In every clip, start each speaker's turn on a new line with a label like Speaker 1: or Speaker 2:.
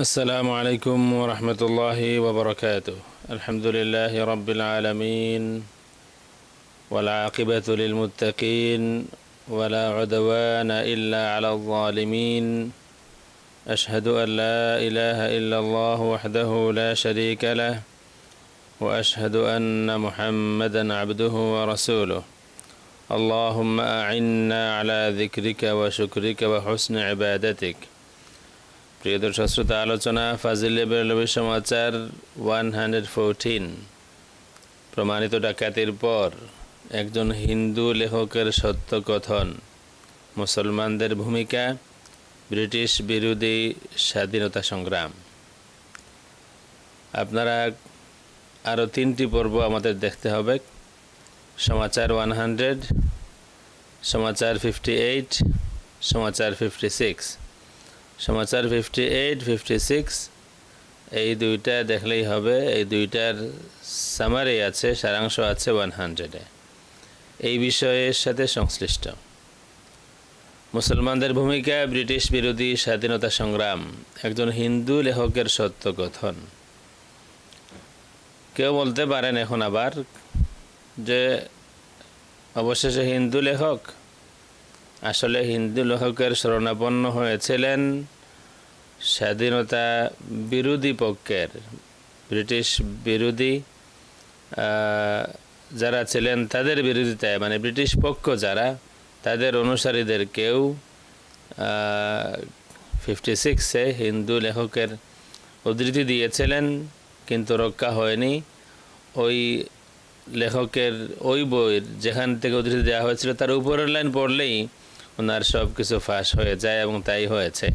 Speaker 1: السلام عليكم ورحمة الله وبركاته. الحمد لله رب العالمين والعاقبة للمتقين ولا عدوان إلا على الظالمين. أشهد أن لا إله إلا الله وحده لا شريك له وأشهد أن محمدا عبده ورسوله. اللهم أعنا على ذكرك وشكرك وحسن عبادتك. প্রিয় দর্শক, শ্রোতা, আলোচনা, ফাজিল বেরলবী সমাচার ওয়ান হান্ড্রেড ফোরটিন। প্রমাণিত ডাকাতির পর একজন হিন্দু লেখকের সত্য কথন, মুসলমানদের ভূমিকা, ব্রিটিশ বিরোধী স্বাধীনতা সংগ্রাম। আপনারা আরও তিনটি পর্ব আমাদের দেখতে হবে। সমাচার ওয়ান হান্ড্রেড সমাচার ফিফটি এইট, সমাচার ফিফটি সিক্স। সমাচার ফিফটি এইট ফিফটি সিক্স এই দুইটা দেখলেই হবে। এই দুইটার সামারি আছে, সারাংশ আছে ওয়ান হান্ড্রেডে এই বিষয়ের সাথে সংশ্লিষ্ট। মুসলমানদের ভূমিকা, ব্রিটিশ বিরোধী স্বাধীনতা সংগ্রাম, একজন হিন্দু লেখকের সত্য কথন। কেউ বলতে পারেন এখন আবার যে, অবশেষে হিন্দু লেখক, আসলে হিন্দু লেখকের শরণাপন্ন হয়েছিলেন স্বাধীনতা বিরোধী পক্ষের, ব্রিটিশ বিরোধী যারা ছিলেন তাদের বিরোধিতায় মানে ব্রিটিশ পক্ষ যারা, তাদের অনুসারীদের কেউ ফিফটি সিক্সে হিন্দু লেখকের উদ্ধৃতি দিয়েছিলেন, কিন্তু রক্ষা হয়নি। ওই লেখকের ওই বইয়ের যেখান থেকে উদ্ধৃতি দেওয়া হয়েছিল, তার উপরের লাইন পড়লেই ওনার সব কিছু ফাঁস হয়ে যায় এবং তাই হয়েছে।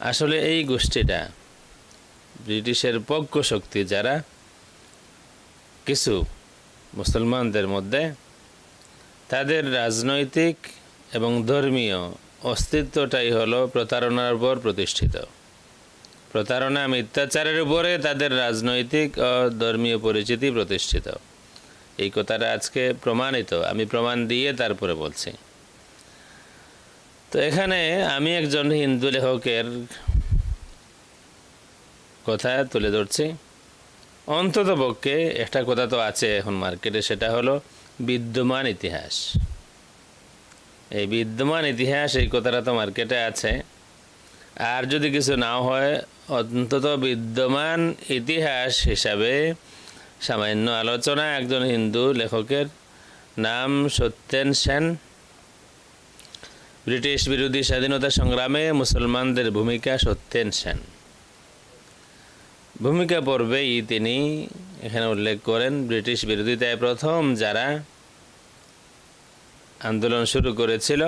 Speaker 1: আসলে এই গোষ্ঠীটা ব্রিটিশের পক্ষ শক্তি যারা, কিছু মুসলমানদের মধ্যে তাদের রাজনৈতিক এবং ধর্মীয় অস্তিত্বটাই হলো প্রতারণার উপর প্রতিষ্ঠিত। প্রতারণা, মিথ্যাচারের উপরে তাদের রাজনৈতিক ও ধর্মীয় পরিচিতি প্রতিষ্ঠিত। এই কথাটা আজকে প্রমাণিত, আমি প্রমাণ দিয়ে তারপরে বলছি। তো এখানে আমি একজন হিন্দু লেখকের কথা তুলে ধরছি। অন্তত পক্ষে একটা কথা তো আছে এখন মার্কেটে, সেটা হলো বিদ্যমান ইতিহাস। এই বিদ্যমান ইতিহাস, এই কথাটা তো মার্কেটে আছে। আর যদি কিছু নাও হয়, অন্তত বিদ্যমান ইতিহাস হিসাবে সামান্য আলোচনা একজন হিন্দু লেখকের নাম সত্যেন সেন ব্রিটিশ বিরোধী স্বাধীনতা সংগ্রামে মুসলমানদের ভূমিকা সত্যেন সেন ভূমিকা পর্বেই তিনি এখানে উল্লেখ করেন, ব্রিটিশ বিরোধিতায় প্রথম যারা আন্দোলন শুরু করেছিল,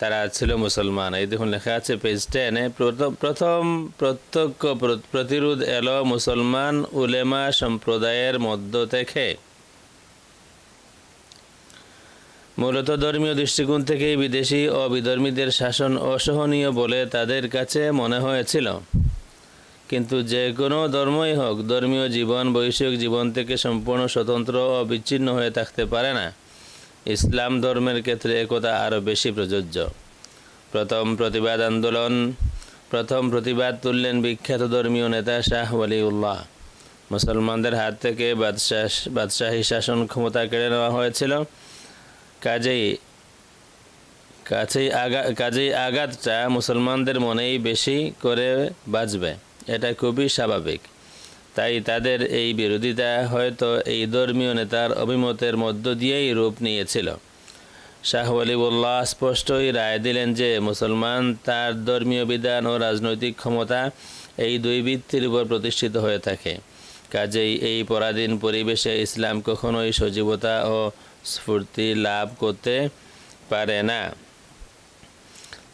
Speaker 1: তারা ছিল মুসলমান। এই দেখুন লেখা আছে, পেজ টেনে প্রথম প্রত্যক্ষ প্রতিরোধ এলো মুসলমান উলেমা সম্প্রদায়ের মধ্য থেকে। মূলত ধর্মীয় দৃষ্টিকোণ থেকেই বিদেশি ও বিধর্মীদের শাসন অসহনীয় বলে তাদের কাছে মনে হয়েছিল। কিন্তু যে কোনো ধর্মই হোক, ধর্মীয় জীবন বৈষয়িক জীবন থেকে সম্পূর্ণ স্বতন্ত্র ও বিচ্ছিন্ন হয়ে থাকতে পারে না। ইসলাম ধর্মের ক্ষেত্রে একথা আরও বেশি প্রযোজ্য। প্রথম প্রতিবাদ আন্দোলন, প্রথম প্রতিবাদ তুললেন বিখ্যাত ধর্মীয় নেতা শাহ ওয়ালিউল্লাহ। মুসলমানদের হাত থেকে বাদশাহ, বাদশাহী শাসন ক্ষমতা কেড়ে নেওয়া হয়েছিল। কাজেই কাছেই আগা, কাজেই আঘাতটা মুসলমানদের মনেই বেশি করে বাজবে। এটা খুবই স্বাভাবিক। তাই তাদের এই বিরোধিতা হয়তো এই ধর্মীয় নেতার অভিমতের মধ্য দিয়েই রূপ নিয়েছিল। শাহ আলিউল্লাহ স্পষ্টই রায় দিলেন যে মুসলমান তার ধর্মীয় বিধান ও রাজনৈতিক ক্ষমতা এই দুই ভিত্তির উপর প্রতিষ্ঠিত হয়ে থাকে। কাজেই এই পরাধীন পরিবেশে ইসলাম কখনোই সজীবতা ও স্ফূর্তি লাভ করতে পারে না।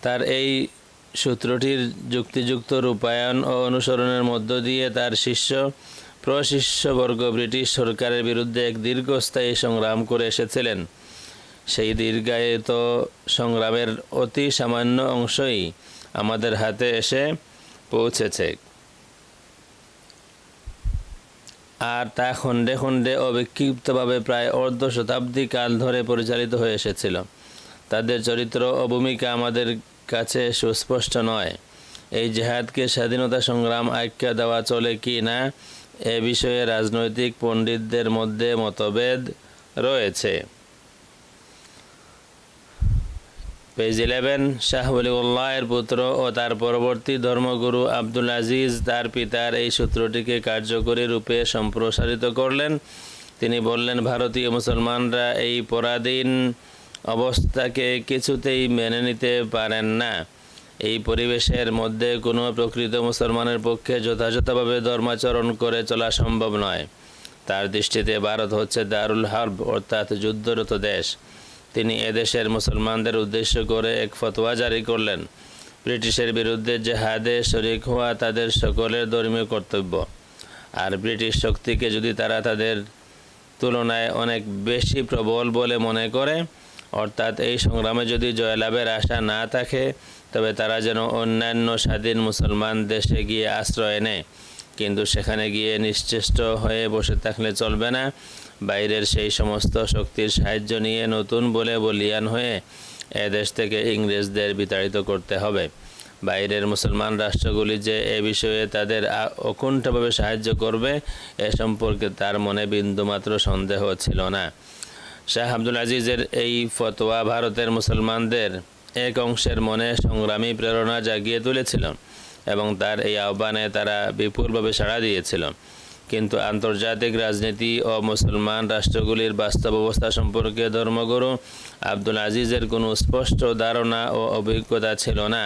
Speaker 1: তার এই সূত্রটির যুক্তিযুক্ত রূপায়ণ ও অনুসরণের মধ্য দিয়ে তার শিষ্য, প্রশিষ্যবর্গ ব্রিটিশ সরকারের বিরুদ্ধে এক দীর্ঘস্থায়ী সংগ্রাম করে এসেছিলেন। সেই দীর্ঘায়িত সংগ্রামের অতি সামান্য অংশই আমাদের হাতে এসে পৌঁছেছে। আর তা খণ্ডে খণ্ডে অবিক্ষিপ্তভাবে প্রায় অর্ধ শতাব্দী কাল ধরে পরিচালিত হয়ে এসেছিল। তাদের চরিত্র ও ভূমিকা আমাদের কাছে সুস্পষ্ট নয়। এই জেহাদকে স্বাধীনতা সংগ্রাম আখ্যা দেওয়া চলে কি না, এ বিষয়ে রাজনৈতিক পণ্ডিতদের মধ্যে মতভেদ রয়েছে। পেজ ইলেভেন শাহ পুত্র ও তার পরবর্তী ধর্মগুরু আব্দুল আজিজ, তার পিতার এই সূত্রটিকে কার্যকরী রূপে সম্প্রসারিত করলেন। তিনি বললেন, ভারতীয় মুসলমানরা এই পরাধীন অবস্থাকে কিছুতেই মেনে নিতে পারেন না। এই পরিবেশের মধ্যে কোনো প্রকৃত মুসলমানের পক্ষে যথাযথভাবে ধর্মাচরণ করে চলা সম্ভব নয়। তার দৃষ্টিতে ভারত হচ্ছে দারুল হার্ব, অর্থাৎ যুদ্ধরত দেশ। তিনি এদেশের মুসলমানদের উদ্দেশ্য করে এক ফতোয়া জারি করলেন। ব্রিটিশের বিরুদ্ধে জেহাদে শরিক হওয়া তাদের সকলের ধর্মীয় কর্তব্য। আর ব্রিটিশ শক্তিকে যদি তারা তাদের তুলনায় অনেক বেশি প্রবল বলে মনে করে, অর্থাৎ এই সংগ্রামে যদি জয়লাভের আশা না থাকে, তবে তারা যেন অন্যান্য স্বাধীন মুসলমান দেশে গিয়ে আশ্রয় নেয়। কিন্তু সেখানে গিয়ে নিশ্চেষ্ট হয়ে বসে থাকলে চলবে না। বাইরের সেই সমস্ত শক্তির সাহায্য নিয়ে নতুন বলে বলিয়ান হয়ে এ দেশ থেকে ইংরেজদের বিতাড়িত করতে হবে। বাইরের মুসলমান রাষ্ট্রগুলি যে এ বিষয়ে তাদের অকুণ্ঠভাবে সাহায্য করবে, এ সম্পর্কে তার মনে বিন্দুমাত্র সন্দেহ ছিল না। শাহ আব্দুল আজিজের এই ফতোয়া ভারতের মুসলমানদের এক অংশের মনে সংগ্রামী প্রেরণা জাগিয়ে তুলেছিল এবং তার এই আহ্বানে তারা বিপুলভাবে সাড়া দিয়েছিল। কিন্তু আন্তর্জাতিক রাজনীতি ও মুসলমান রাষ্ট্রগুলির বাস্তব অবস্থা সম্পর্কে ধর্মগুরু আব্দুল আজিজের কোনো স্পষ্ট ধারণা ও অভিজ্ঞতা ছিল না।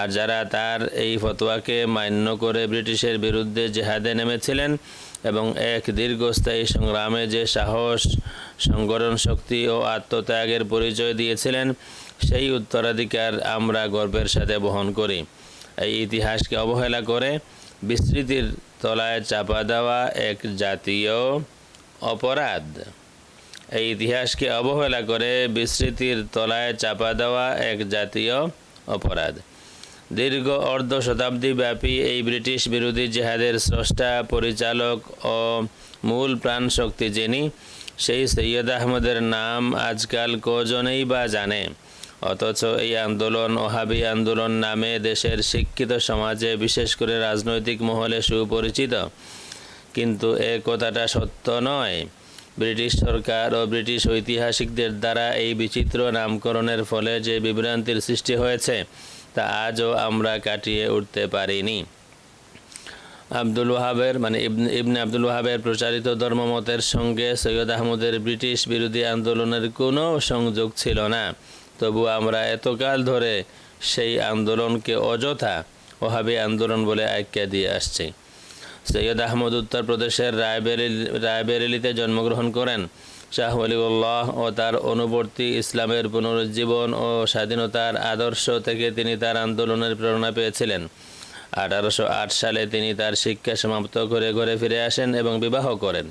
Speaker 1: আর যারা তার এই ফতোয়াকে মান্য করে ব্রিটিশের বিরুদ্ধে জেহাদে নেমেছিলেন এবং এক দীর্ঘস্থায়ী সংগ্রামে যে সাহস, সংগঠন শক্তি ও আত্মত্যাগের পরিচয় দিয়েছিলেন, সেই উত্তরাধিকার আমরা গর্বের সাথে বহন করি। এই ইতিহাসকে অবহেলা করে বিস্তৃতির তলায় চাপা দেওয়া এক জাতীয় অপরাধ। এই ইতিহাসকে অবহেলা করে বিস্মৃতির তলায় চাপা দেওয়া এক জাতীয় অপরাধ। দীর্ঘ অর্ধ শতাব্দী ব্যাপী এই ব্রিটিশ বিরোধী জেহাদের স্রষ্টা, পরিচালক ও মূল প্রাণ শক্তি যিনি, সেই সৈয়দ আহমদের নাম আজকাল কজনেই বা জানে। অথচ এই আন্দোলন ওহাবি আন্দোলন নামে দেশের শিক্ষিত সমাজে বিশেষ করে রাজনৈতিক মহলে সুপরিচিত। কিন্তু এ কথাটা সত্য নয়। ব্রিটিশ সরকার ও ব্রিটিশ ঐতিহাসিকদের দ্বারা এই বিচিত্র নামকরণের ফলে যে বিভ্রান্তির সৃষ্টি হয়েছে, তা আজও আমরা কাটিয়ে উঠতে পারিনি। আব্দুল ওয়াহাবের মানে ইবনে ইবনে আব্দুল ওয়াহাবের প্রচারিত ধর্মমতের সঙ্গে সৈয়দ আহমদের ব্রিটিশ বিরোধী আন্দোলনের কোনো সংযোগ ছিল না। তবু আমরা এতকাল ধরে সেই আন্দোলনকে অযথা ওহাবি আন্দোলন বলে আখ্যা দিয়ে আসছি। সৈয়দ আহমদ উত্তরপ্রদেশের রায়বেরেলি রায়বেরেলিতে জন্মগ্রহণ করেন। শাহ ওলিউল্লাহ ও তার অনুবর্তী ইসলামের পুনরুজ্জীবন ও স্বাধীনতার আদর্শ থেকে তিনি তার আন্দোলনের প্রেরণা পেয়েছিলেন। আঠারোশো আট সালে তিনি তার শিক্ষা সমাপ্ত করে ঘরে ফিরে আসেন এবং বিবাহ করেন।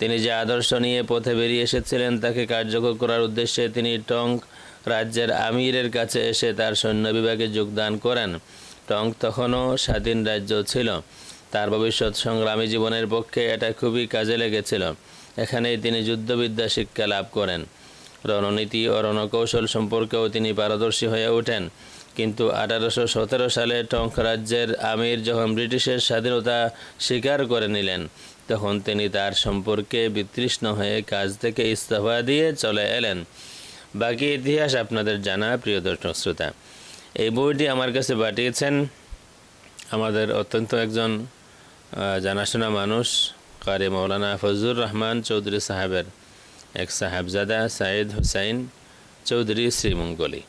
Speaker 1: তিনি যে আদর্শ নিয়ে পথে বেরিয়ে এসেছিলেন তাকে কার্যকর করার উদ্দেশ্যে তিনি টঙ্ক রাজ্যের আমিরের কাছে এসে তার সৈন্য বিভাগে যোগদান করেন। টঙ্ক তখনও স্বাধীন রাজ্য ছিল। তার ভবিষ্যৎ সংগ্রামী জীবনের পক্ষে এটা খুবই কাজে লেগেছিল। এখানেই তিনি যুদ্ধবিদ্যা শিক্ষা লাভ করেন। রণনীতি ও রণকৌশল সম্পর্কেও তিনি পারদর্শী হয়ে ওঠেন। কিন্তু আঠারোশো সতেরো সালে টঙ্ক রাজ্যের আমির যখন ব্রিটিশের স্বাধীনতা স্বীকার করে নিলেন, তখন তিনি তার সম্পর্কে বিতৃষ্ণ হয়ে কাজ থেকে ইস্তফা দিয়ে চলে এলেন। বাকি ইতিহাস আপনাদের জানা, প্রিয় দর্শক শ্রোতা। এই বইটি আমার কাছে পাঠিয়েছেন আমাদের অত্যন্ত একজন জানাশোনা মানুষ, কারি মৌলানা ফজলুর রহমান চৌধুরী সাহেবের এক সাহেবজাদা সাইদ হুসাইন চৌধুরী শ্রীমঙ্গলী।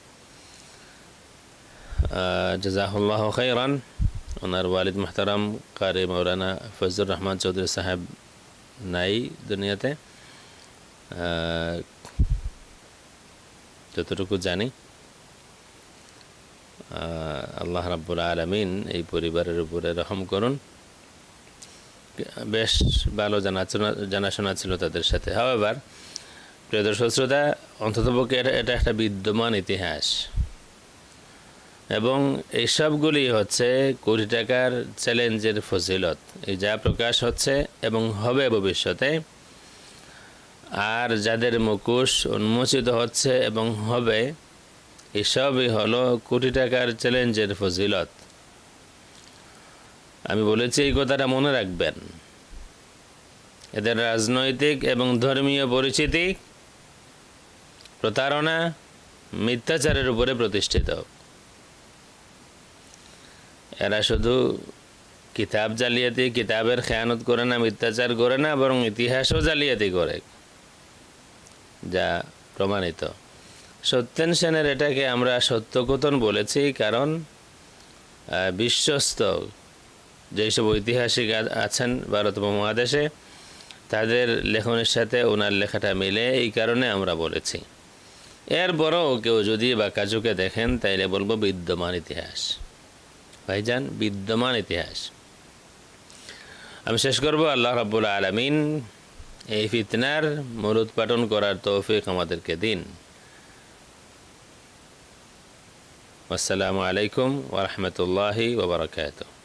Speaker 1: জাজাহুল্লাহ খৈরান ওনার ওয়ালিদ মাহতারাম, কারি মৌলানা ফজলুর রহমান চৌধুরী সাহেব নাই দুনিয়াতে। যতটুকু জানি আল্লাহ রাব্বুল আলমিন এই পরিবারের উপরে রহম করুন। বেশ ভালো জানাশোনা জানাশোনা ছিল তাদের সাথে। হাওয়েবার প্রিয় দর্শক শ্রোতা অন্ততপক্ষে এটা একটা বিদ্যমান ইতিহাস। এবং এই সবগুলি হচ্ছে কোটি টাকার চ্যালেঞ্জের ফজিলত। এই যা প্রকাশ হচ্ছে এবং হবে ভবিষ্যতে। আর যাদের মুখোশ উন্মোচিত হচ্ছে এবং হবে, এসবই হলো কোটি টাকার চ্যালেঞ্জের ফজিলত। আমি বলেছি, এই কথাটা মনে রাখবেন। এদের রাজনৈতিক এবং ধর্মীয় পরিচিতি, প্রতারণা, মিথ্যাচারের উপরে প্রতিষ্ঠিত। এরা শুধু কিতাব জালিয়াতি, কিতাবের খেয়ানত করে না, মিথ্যাচার করে না, বরং ইতিহাসও জালিয়াতি করে। যা প্রমাণিত। সত্যেন সেনের এটাকে আমরা সত্যকথন বলেছি কারণ বিশ্বস্ত যেসব ঐতিহাসিক আছেন ভারত উপমহাদেশে, তাদের লেখনের সাথে ওনার লেখাটা মিলে এই কারণে আমরা বলেছি। এর এরপরও কেউ যদি বাঁকাচুকে দেখেন, তাইলে বলব বিদ্যমান ইতিহাস। ভাইজান, বিদ্যমান ইতিহাস। আমি শেষ করব। আল্লাহ রাব্বুল আলমিন এই ফিতনার মরুৎপাটন করার তৌফিক আমাদেরকে দিন। আসসালামু আলাইকুম ওরহমতুল্লাহি ওবরাকাতুহ